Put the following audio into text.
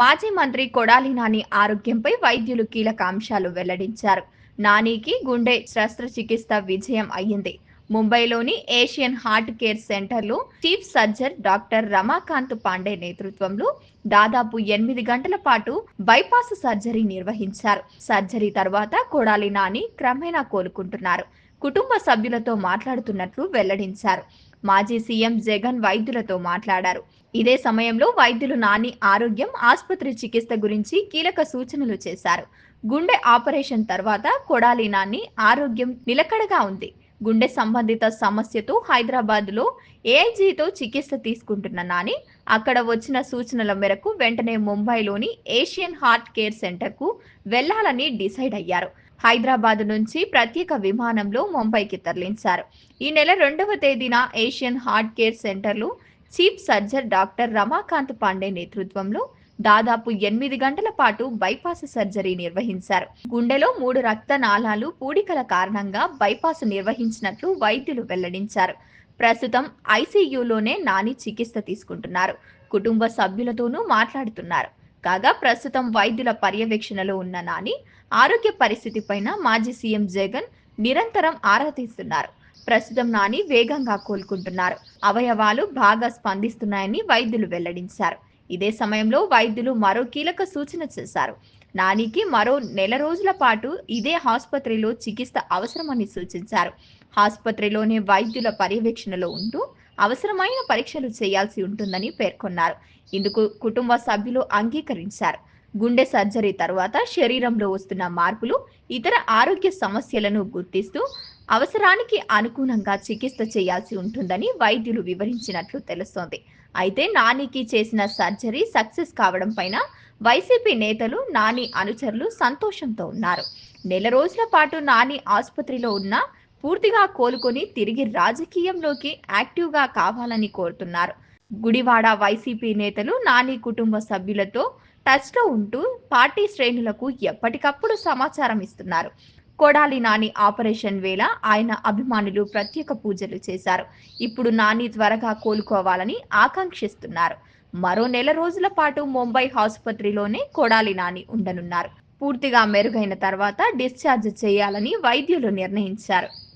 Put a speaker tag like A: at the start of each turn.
A: మాజీ మంత్రి కొడాలి నాని ఆరోగ్యంపై వైద్యులు కీలక అంశాలు వెల్లడించారు. నానికి గుండె శస్త్రచికిత్స విజయం అయ్యింది. ముంబైలోని ఏషియన్ హార్ట్ కేర్ సెంటర్లో chief surgeon doctor Ramakant Pandey నేతృత్వంలో దాదాపు ఎనిమిది గంటల పాటు బైపాస్ సర్జరీ నిర్వహించారు. సర్జరీ తర్వాత కొడాలి నాని క్రమేణా కోలుకుంటున్నారు. కుటుంబ సభ్యులతో మాట్లాడుతున్నట్లు వెల్లడించారు. మాజీ సీఎం జగన్ వైద్యులతో మాట్లాడారు. ఇదే సమయంలో వైద్యులు నాని ఆరోగ్యం ఆసుపత్రి చికిత్స గురించి కీలక సూచనలు చేశారు. గుండె ఆపరేషన్ తర్వాత కొడాలి నాని ఆరోగ్యం నిలకడగా ఉంది. గుండె సంబంధిత సమస్యతో హైదరాబాద్లో ఏఐజీతో చికిత్స తీసుకుంటున్న నాని అక్కడ వచ్చిన సూచనల మేరకు వెంటనే ముంబైలోని ఏషియన్ హార్ట్ కేర్ సెంటర్కు వెళ్ళాలని డిసైడ్ అయ్యారు. హైదరాబాద్ నుంచి ప్రత్యేక విమానంలో ముంబైకి తరలించారు. ఈ నెల రెండవ తేదీన ఏషియన్ హార్ట్ కేర్ సెంటర్లో chief surgeon doctor Ramakant Pandey నేతృత్వంలో దాదాపు ఎనిమిది గంటల పాటు బైపాస్ సర్జరీ నిర్వహించారు. గుండెలో మూడు రక్త నాళాలు పూడికల కారణంగా బైపాస్ నిర్వహించినట్లు వైద్యులు వెల్లడించారు. ప్రస్తుతం ఐసీయూలోనే నాని చికిత్స తీసుకుంటున్నారు. కుటుంబ సభ్యులతోనూ మాట్లాడుతున్నారు. కాగా ప్రస్తుతం వైద్యుల పర్యవేక్షణలో ఉన్న నాని ఆరోగ్య పరిస్థితి పైన మాజీ సీఎం జగన్ నిరంతరం ఆరా తీస్తున్నారు. ప్రస్తుతం నాని వేగంగా కోలుకుంటున్నారు. అవయవాలు బాగా స్పందిస్తున్నాయని వైద్యులు వెల్లడించారు. ఇదే సమయంలో వైద్యులు మరో కీలక సూచన చేశారు. నానికి మరో నెల రోజుల పాటు ఇదే ఆసుపత్రిలో చికిత్స అవసరమని సూచించారు. ఆసుపత్రిలోనే వైద్యుల పర్యవేక్షణలో ఉంటూ అవసరమైన పరీక్షలు చేయాల్సి ఉంటుందని పేర్కొన్నారు. ఇందుకు కుటుంబ సభ్యులు అంగీకరించారు. గుండె సర్జరీ తర్వాత శరీరంలో వస్తున్న మార్పులు ఇతర ఆరోగ్య సమస్యలను గుర్తిస్తూ అవసరానికి అనుగుణంగా చికిత్స చేయాల్సి ఉంటుందని వైద్యులు వివరించినట్లు తెలుస్తోంది. అయితే నానికి చేసిన సర్జరీ సక్సెస్ కావడం పైన వైసీపీ నేతలు నాని అనుచరులు సంతోషంతో ఉన్నారు. నెల రోజుల పాటు నాని ఆసుపత్రిలో ఉన్న పూర్తిగా కోలుకొని తిరిగి రాజకీయంలోకి యాక్టివ్గా కావాలని కోరుతున్నారు. గుడివాడ వైసీపీ నేతలు నాని కుటుంబ సభ్యులతో టచ్లో ఉంటూ పార్టీ శ్రేణులకు ఎప్పటికప్పుడు సమాచారం ఇస్తున్నారు. కొడాలి నాని ఆపరేషన్ వేళ ఆయన అభిమానులు ప్రత్యేక పూజలు చేశారు. ఇప్పుడు నాని త్వరగా కోలుకోవాలని ఆకాంక్షిస్తున్నారు. మరో నెల రోజుల పాటు ముంబై ఆసుపత్రిలోనే కొడాలి నాని ఉండనున్నారు. పూర్తిగా మెరుగైన తర్వాత డిశ్చార్జ్ చేయాలని వైద్యులు నిర్ణయించారు.